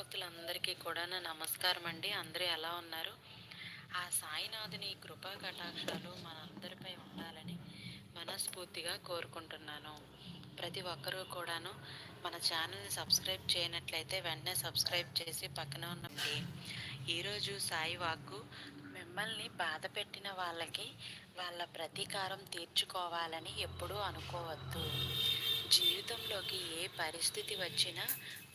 భక్తులందరికీ కూడా నా నమస్కారం అండి అందరూ ఎలా ఉన్నారు? ఆ సాయినాథుని కృపా కటాక్షాలు మనందరిపై ఉండాలని మనస్ఫూర్తిగా కోరుకుంటున్నాను. ప్రతి ఒక్కరూ కూడాను మన ఛానల్ని సబ్స్క్రైబ్ చేయనట్లయితే వెంటనే సబ్స్క్రైబ్ చేసి పక్కన ఉన్నది ఈరోజు సాయి వాక్కు మిమ్మల్ని బాధ పెట్టిన వాళ్ళకి వాళ్ళ ప్రతీకారం తీర్చుకోవాలని ఎప్పుడూ అనుకోవద్దు. జీవితంలోకి ఏ పరిస్థితి వచ్చినా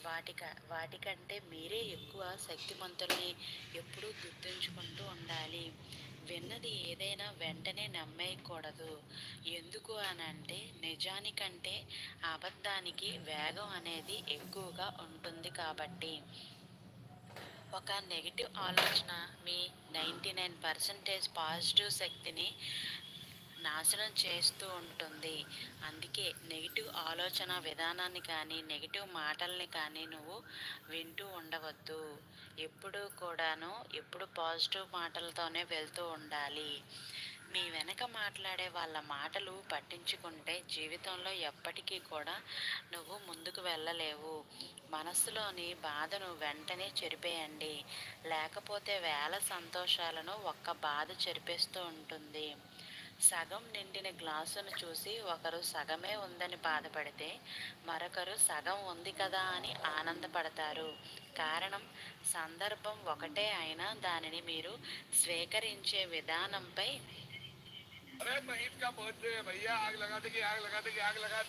వాటిక వాటికంటే మీరే ఎక్కువ శక్తిమంతుల్ని ఎప్పుడూ గుర్తుంచుకుంటూ ఉండాలి. విన్నది ఏదైనా వెంటనే నమ్మేయకూడదు. ఎందుకు అని అంటే నిజానికంటే అబద్ధానికి వేగం అనేది ఎక్కువగా ఉంటుంది కాబట్టి. ఒక నెగిటివ్ ఆలోచన మీ నైంటీ నైన్ పర్సెంటేజ్ పాజిటివ్ శక్తిని నాశనం చేస్తూ ఉంటుంది. అందుకే నెగిటివ్ ఆలోచన విధానాన్ని కానీ నెగిటివ్ మాటల్ని కానీ నువ్వు వింటూ ఉండవద్దు. ఎప్పుడు కూడాను ఎప్పుడు పాజిటివ్ మాటలతోనే వెళ్తూ ఉండాలి. మీ వెనక మాట్లాడే వాళ్ళ మాటలు పట్టించుకుంటే జీవితంలో ఎప్పటికీ కూడా నువ్వు ముందుకు వెళ్ళలేవు. మనస్సులోని బాధను వెంటనే చెరిపేయండి. లేకపోతే వేల సంతోషాలను ఒక్క బాధ చెరిపేస్తూ ఉంటుంది. సగం నిండిన గ్లాసును చూసి ఒకరు సగమే ఉందని బాధపడితే మరొకరు సగం ఉంది కదా అని ఆనందపడతారు. కారణం సందర్భం ఒకటే అయినా దానిని మీరు స్వీకరించే విధానంపై అరే మహిత్ కా బర్త్డే భయ్యా ఆగ్ లగా దే ఆగ్ లగా దే ఆగ్ లగా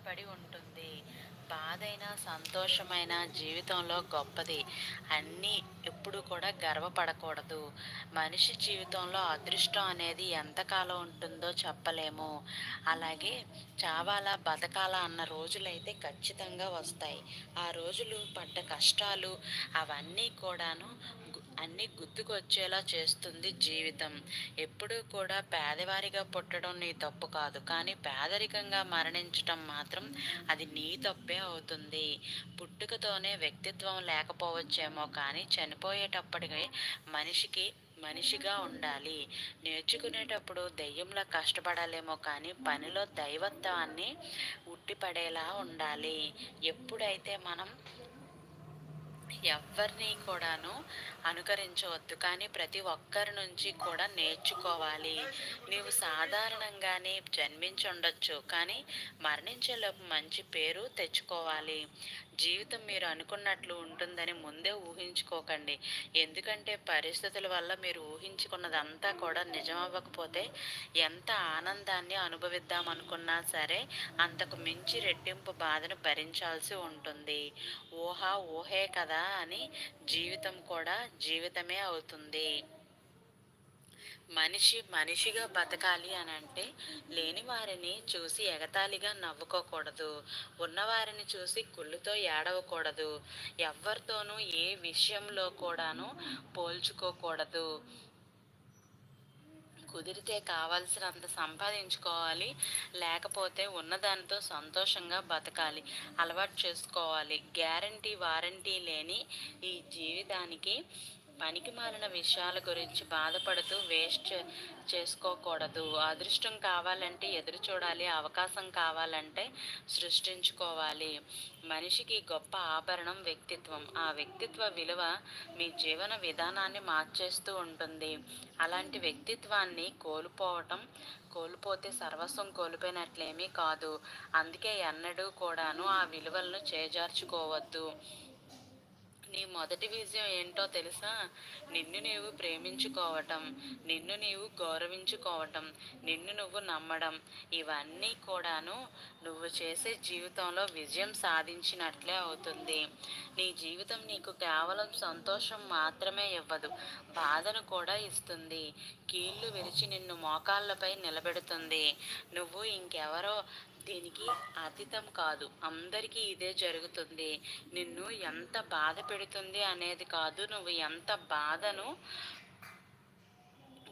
పడి ఆధారపడి ఉంటుంది. బాధైన సంతోషమైన జీవితంలో గొప్పది. అన్నీ ఎప్పుడు కూడా గర్వపడకూడదు. మనిషి జీవితంలో అదృష్టం అనేది ఎంతకాలం ఉంటుందో చెప్పలేము. అలాగే చావాలా బతకాలా అన్న రోజులైతే ఖచ్చితంగా వస్తాయి. ఆ రోజులు పడ్డ కష్టాలు అవన్నీ కూడాను అన్నీ గుర్తుకొచ్చేలా చేస్తుంది జీవితం. ఎప్పుడూ కూడా పేదవారిగా పుట్టడం నీ తప్పు కాదు. కానీ పేదరికంగా మరణించటం మాత్రం అది నీ తప్పే అవుతుంది. పుట్టుకతోనే వ్యక్తిత్వం లేకపోవచ్చేమో కానీ చనిపోయేటప్పటికి మనిషికి మనిషిగా ఉండాలి. నేర్చుకునేటప్పుడు దెయ్యంలా కష్టపడాలేమో కానీ పనిలో దైవత్వాన్ని ఉట్టిపడేలా ఉండాలి. ఎప్పుడైతే మనం ఎవరిని కూడాను అనుకరించవద్దు. కానీ ప్రతి ఒక్కరి నుంచి కూడా నేర్చుకోవాలి. నీవు సాధారణంగానే జన్మించి ఉండొచ్చు కానీ మరణించేలోపు మంచి పేరు తెచ్చుకోవాలి. జీవితం మీరు అనుకున్నట్లు ఉంటుందని ముందే ఊహించుకోకండి. ఎందుకంటే పరిస్థితుల వల్ల మీరు ఊహించుకున్నదంతా కూడా నిజమవ్వకపోతే ఎంత ఆనందాన్ని అనుభవిద్దాం అనుకున్నా సరే అంతకు మించి రెట్టింపు బాధను భరించాల్సి ఉంటుంది. ఊహ ఊహే కదా అని జీవితం కూడా జీవితమే అవుతుంది. మనిషి మనిషిగా బతకాలి అని అంటే లేని వారిని చూసి ఎగతాళిగా నవ్వుకోకూడదు. ఉన్నవారిని చూసి కుళ్ళుతో ఏడవకూడదు. ఎవరితోనూ ఏ విషయంలో కూడాను పోల్చుకోకూడదు. కుదిరితే కావాల్సినంత సంపాదించుకోవాలి. లేకపోతే ఉన్నదానితో సంతోషంగా బతకాలి. అలవాటు చేసుకోవాలి. గ్యారంటీ వారంటీ లేని ఈ జీవితానికి పనికి మాలిన విషయాల గురించి బాధపడుతూ వేస్ట్ చే- చేసుకోకూడదు. అదృష్టం కావాలంటే ఎదురు చూడాలి అవకాశం కావాలంటే సృష్టించుకోవాలి. మనిషికి గొప్ప ఆభరణం వ్యక్తిత్వం. ఆ వ్యక్తిత్వ విలువ మీ జీవన విధానాన్ని మార్చేస్తూ ఉంటుంది. అలాంటి వ్యక్తిత్వాన్ని కోల్పోవటం కోల్పోతే సర్వస్వం కోల్పోయినట్లేమీ కాదు. అందుకే ఎన్నడూ కూడాను ఆ విలువలను చేజార్చుకోవద్దు. నీ మొదటి విజయం ఏంటో తెలుసా? నిన్ను నీవు ప్రేమించుకోవటం నిన్ను నీవు గౌరవించుకోవటం నిన్ను నువ్వు నమ్మడం ఇవన్నీ కూడాను నువ్వు చేసే జీవితంలో విజయం సాధించినట్లే అవుతుంది. నీ జీవితం నీకు కేవలం సంతోషం మాత్రమే ఇవ్వదు బాధను కూడా ఇస్తుంది. కీళ్ళు విరిచి నిన్ను మోకాళ్ళపై నిలబెడుతుంది. నువ్వు ఇంకెవరో దీనికి? అతీతం కాదు. అందరికీ ఇదే జరుగుతుంది. నిన్ను ఎంత బాధ పెడుతుంది అనేది కాదు. నువ్వు ఎంత బాధను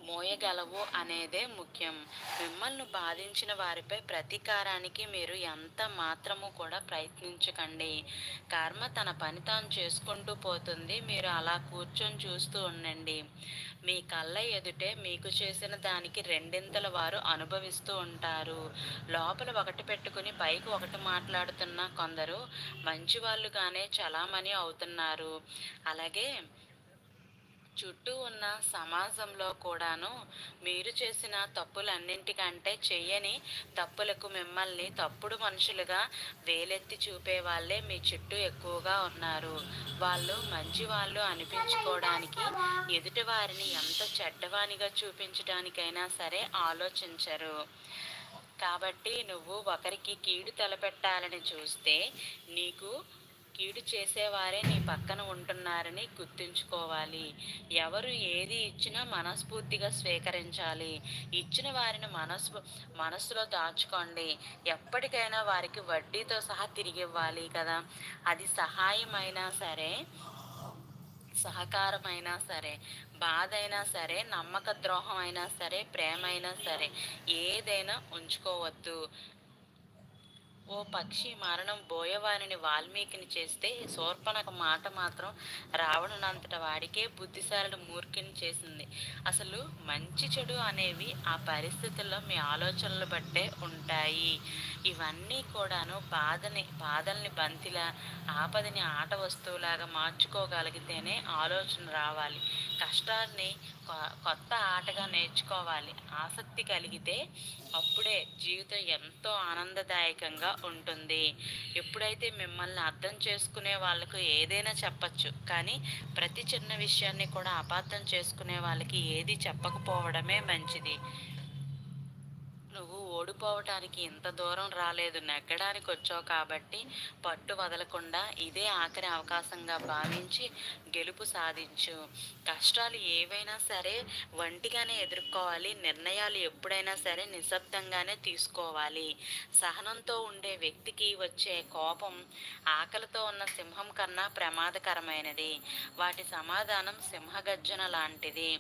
మోయగలవు అనేదే ముఖ్యం. మిమ్మల్ని బాధించిన వారిపై ప్రతీకారానికి మీరు ఎంత మాత్రము కూడా ప్రయత్నించకండి. కర్మ తన పని తాను చేసుకుంటూ పోతుంది. మీరు అలా కూర్చొని చూస్తూ ఉండండి. మీ కళ్ళ ఎదుటే మీకు చేసిన దానికి రెండింతల వారు అనుభవిస్తూ ఉంటారు. లోపల ఒకటి పెట్టుకుని పైకి ఒకటి మాట్లాడుతున్న కొందరు మంచి వాళ్ళుగానే చలామణి అవుతున్నారు. అలాగే చుట్టూ ఉన్న సమాజంలో కూడాను మీరు చేసిన తప్పులన్నింటికంటే చెయ్యని తప్పులకు మిమ్మల్ని తప్పుడు మనుషులుగా వేలెత్తి చూపే వాళ్ళే మీ చుట్టూ ఎక్కువగా ఉన్నారు. వాళ్ళు మంచి వాళ్ళు అనిపించుకోవడానికి ఎదుటి వారిని ఎంత చెడ్డవానిగా చూపించడానికైనా సరే ఆలోచించరు. కాబట్టి నువ్వు ఒకరికి కీడు తలపెట్టాలని చూస్తే నీకు కీడు చేసేవారే నీ పక్కన ఉంటున్నారని గుర్తుంచుకోవాలి. ఎవరు ఏది ఇచ్చినా మనస్ఫూర్తిగా స్వీకరించాలి. ఇచ్చిన వారిని మనసు మనసులో దాచుకోండి. ఎప్పటికైనా వారికి వడ్డీతో సహా తిరిగి ఇవ్వాలి కదా. అది సహాయమైనా సరే సహకారమైనా సరే బాధ అయినా సరే నమ్మక ద్రోహం అయినా సరే ప్రేమ అయినా సరే ఏదైనా ఉంచుకోవద్దు. ఓ పక్షి మరణం బోయవారిని వాల్మీకిని చేస్తే శూర్పణఖ మాట మాత్రం రావణునంతట వాడికే బుద్ధిశాలుడు మూర్ఖిని చేసింది. అసలు మంచి చెడు అనేవి ఆ పరిస్థితుల్లో మీ ఆలోచనలు బట్టే ఉంటాయి. ఇవన్నీ కూడాను బాధని బాధల్ని బంతిలా ఆపదని ఆట వస్తువులాగా మార్చుకోగలిగితేనే ఆలోచన రావాలి. కష్టాన్ని కొత్త ఆటగా నేర్చుకోవాలి. ఆసక్తి కలిగితే అప్పుడే జీవితం ఎంతో ఆనందదాయకంగా ఉంటుంది. ఎప్పుడైతే మిమ్మల్ని అర్థం చేసుకునే వాళ్ళకు ఏదైనా చెప్పచ్చు కానీ ప్రతి చిన్న విషయాన్ని కూడా అపార్థం చేసుకునే వాళ్ళకి ఏది చెప్పకపోవడమే మంచిది. ఓడిపోవటానికి ఇంత దూరం రాలేదు. నెగ్గడానికి వచ్చావు కాబట్టి పట్టు వదలకుండా ఇదే ఆఖరి అవకాశంగా భావించి గెలుపు సాధించు. కష్టాలు ఏవైనా సరే వంటిగానే ఎదుర్కోవాలి. నిర్ణయాలు ఎప్పుడైనా సరే నిశ్శబ్దంగానే తీసుకోవాలి. సహనంతో ఉండే వ్యక్తికి వచ్చే కోపం ఆకలితో ఉన్న సింహం కన్నా ప్రమాదకరమైనది. వాటి సమాధానం సింహగర్జన లాంటిది.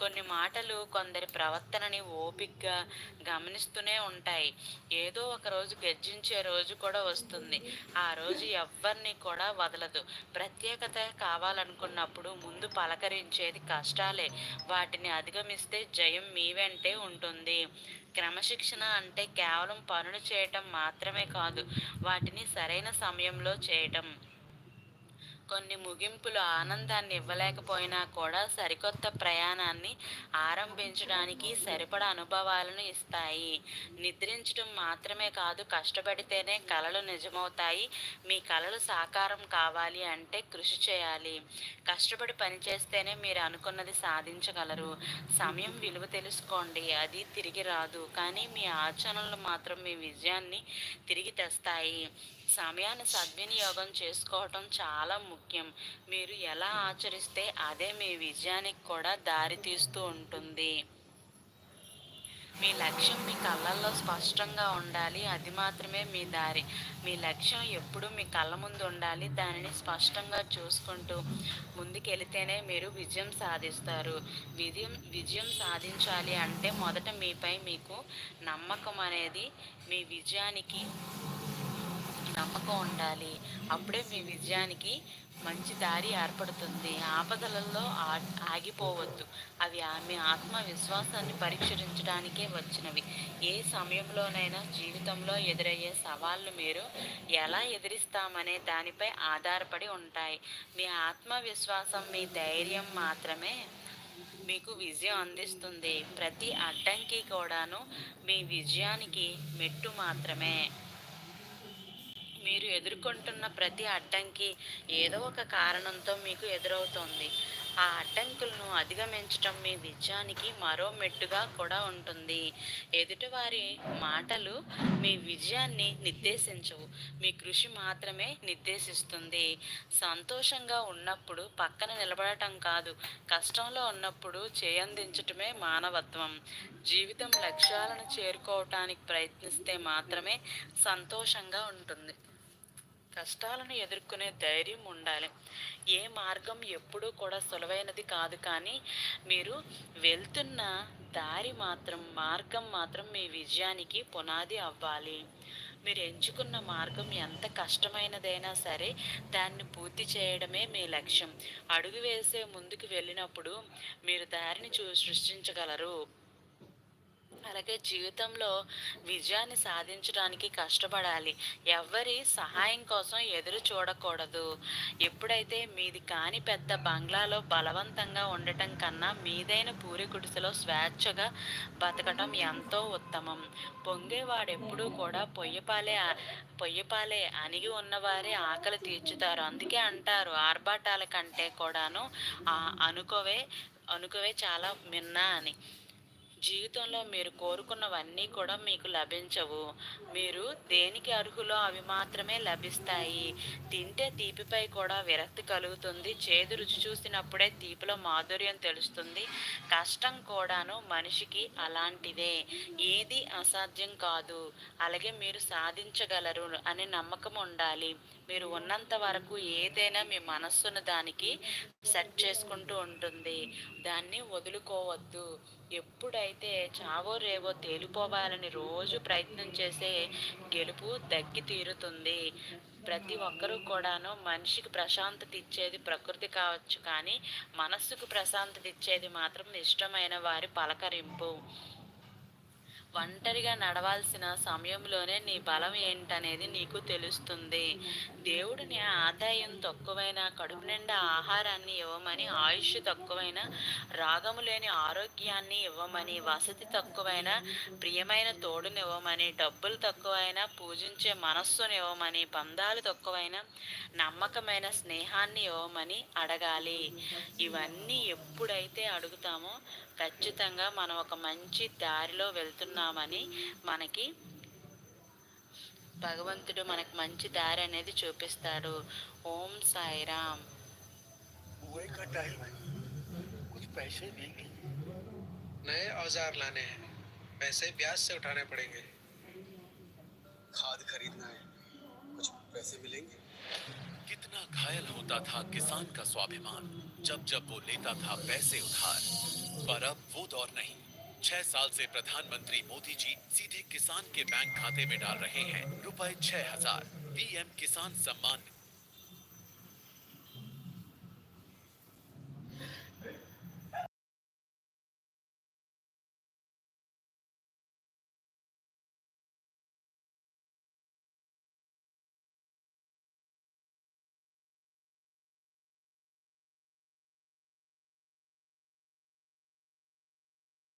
కొన్ని మాటలు కొందరి ప్రవర్తనని ఓపిక్గా గమనిస్తూనే ఉంటాయి. ఏదో ఒక రోజు గర్జించే రోజు కూడా వస్తుంది. ఆ రోజు ఎవ్వరిని కూడా వదలదు. ప్రత్యేకత కావాలనుకున్నప్పుడు ముందు పలకరించేది కష్టాలే. వాటిని అధిగమిస్తే జయం మీ వెంటే ఉంటుంది. క్రమశిక్షణ అంటే కేవలం పనులు చేయటం మాత్రమే కాదు వాటిని సరైన సమయంలో చేయటం. కొన్ని ముగింపులు ఆనందాన్ని ఇవ్వలేకపోయినా కూడా సరికొత్త ప్రయాణాన్ని ఆరంభించడానికి సరిపడా అనుభవాలను ఇస్తాయి. నిద్రించడం మాత్రమే కాదు కష్టపడితేనే కలలు నిజమవుతాయి. మీ కలలు సాకారం కావాలి అంటే కృషి చేయాలి. కష్టపడి పనిచేస్తేనే మీరు అనుకున్నది సాధించగలరు. సమయం విలువ తెలుసుకోండి అది తిరిగి రాదు. కానీ మీ ఆచరణలు మాత్రం మీ విజయాన్ని తిరిగి తెస్తాయి. సమయాన్ని సద్వినియోగం చేసుకోవటం చాలా ముఖ్యం. మీరు ఎలా ఆచరిస్తే అదే మీ విజయానికి కూడా దారితీస్తూ ఉంటుంది. మీ లక్ష్యం మీ కళ్ళల్లో స్పష్టంగా ఉండాలి. అది మాత్రమే మీ దారి. మీ లక్ష్యం ఎప్పుడూ మీ కళ్ళ ముందు ఉండాలి. దానిని స్పష్టంగా చూసుకుంటూ ముందుకెళితేనే మీరు విజయం సాధిస్తారు. విజయం విజయం సాధించాలి అంటే మొదట మీపై మీకు నమ్మకం అనేది మీ విజయానికి నమ్మకం ఉండాలి. అప్పుడే మీ విజయానికి మంచి దారి ఏర్పడుతుంది. ఆపదలలో ఆగిపోవద్దు. అవి ఆమె ఆత్మవిశ్వాసాన్ని పరీక్షించడానికే వచ్చినవి. ఏ సమయంలోనైనా జీవితంలో ఎదురయ్యే సవాళ్ళు మీరు ఎలా ఎదిరిస్తామనే దానిపై ఆధారపడి ఉంటాయి. మీ ఆత్మవిశ్వాసం మీ ధైర్యం మాత్రమే మీకు విజయం అందిస్తుంది. ప్రతి అడ్డంకి కూడాను మీ విజయానికి మెట్టు మాత్రమే. మీరు ఎదుర్కొంటున్న ప్రతి అడ్డంకి ఏదో ఒక కారణంతో మీకు ఎదురవుతోంది. ఆ అడ్డంకులను అధిగమించటం మీ విజయానికి మరో మెట్టుగా కూడా ఉంటుంది. ఎదుటివారి మాటలు మీ విజయాన్ని నిర్దేశించవు. మీ కృషి మాత్రమే నిర్దేశిస్తుంది. సంతోషంగా ఉన్నప్పుడు పక్కన నిలబడటం కాదు కష్టంలో ఉన్నప్పుడు చేయందించటమే మానవత్వం. జీవితం లక్ష్యాలను చేరుకోవటానికి ప్రయత్నిస్తే మాత్రమే సంతోషంగా ఉంటుంది. కష్టాలను ఎదుర్కొనే ధైర్యం ఉండాలి. ఏ మార్గం ఎప్పుడూ కూడా సులువైనది కాదు కానీ మీరు వెళ్తున్న దారి మాత్రం మార్గం మాత్రం మీ విజయానికి పునాది అవ్వాలి. మీరు ఎంచుకున్న మార్గం ఎంత కష్టమైనదైనా సరే దాన్ని పూర్తి చేయడమే మీ లక్ష్యం. అడుగు వేసే ముందుకు వెళ్ళినప్పుడు మీరు దారిని చూ సృష్టించగలరు. అలాగే జీవితంలో విజయాన్ని సాధించడానికి కష్టపడాలి. ఎవరి సహాయం కోసం ఎదురు చూడకూడదు. ఎప్పుడైతే మీది కాని పెద్ద బంగ్లాలో బలవంతంగా ఉండటం కన్నా మీదైన పూరి గుడిసెలో స్వేచ్ఛగా బతకటం ఎంతో ఉత్తమం. పొంగేవాడెప్పుడూ కూడా పొయ్యపాలే పొయ్యపాలే అణిగి ఉన్నవారే ఆకలి తీర్చుతారు. అందుకే అంటారు ఆర్భాటాల కంటే కూడాను అనుకోవే అనుకోవే చాలా మిన్నా అని. జీవితంలో మీరు కోరుకున్నవన్నీ కూడా మీకు లభించవు. మీరు దేనికి అర్హులో అవి మాత్రమే లభిస్తాయి. తింటే తీపిపై కూడా విరక్తి కలుగుతుంది. చేదు రుచి చూసినప్పుడే తీపిలో మాధుర్యం తెలుస్తుంది. కష్టం కూడాను మనిషికి అలాంటిదే. ఏది అసాధ్యం కాదు. అలాగే మీరు సాధించగలరు అనే నమ్మకం ఉండాలి. మీరు ఉన్నంత వరకు ఏదైనా మీ మనస్సును దానికి సెట్ చేసుకుంటూ ఉంటుంది. దాన్ని వదులుకోవద్దు. ఎప్పుడైతే చావో రేవో తేలిపోవాలని రోజు ప్రయత్నం చేసే గెలుపు దక్కి తీరుతుంది. ప్రతి ఒక్కరూ కూడాను మనిషికి ప్రశాంతత ఇచ్చేది ప్రకృతి కావచ్చు కానీ మనస్సుకు ప్రశాంతత ఇచ్చేది మాత్రం ఇష్టమైన వారి పలకరింపు. ఒంటరిగా నడవాల్సిన సమయంలోనే నీ బలం ఏంటనేది నీకు తెలుస్తుంది. దేవుడిని ఆదాయం తక్కువైన కడుపు నిండా ఆహారాన్ని ఇవ్వమని ఆయుష్ తక్కువైన రాగము లేని ఆరోగ్యాన్ని ఇవ్వమని వసతి తక్కువైన ప్రియమైన తోడుని ఇవ్వమని డబ్బులు తక్కువైన పూజించే మనస్సుని ఇవ్వమని బంధాలు తక్కువైన నమ్మకమైన స్నేహాన్ని ఇవ్వమని అడగాలి. ఇవన్నీ ఎప్పుడైతే అడుగుతామో ఖచ్చితంగా మనం ఒక మంచి దారిలో వెళ్తున్నామని మనకి భగవంతుడు మనకు మంచి దారి అనేది చూపిస్తాడు ఓం సాయిరామ్ बुआई का टाइम है कुछ पैसे देंगे नए औजार लाने हैं पैसे ब्याज से उठाने पड़ेंगे खाद खरीदना है कुछ पैसे मिलेंगे कितना घायल होता था किसान का स्वाभिमान जब जब वो लेता था पैसे उधार। पर अब वो दौर नहीं। छह साल से प्रधानमंत्री मोदी जी सीधे किसान के बैंक खाते में डाल रहे हैं। रुपए छह हज़ार। पीएम किसान सम्मान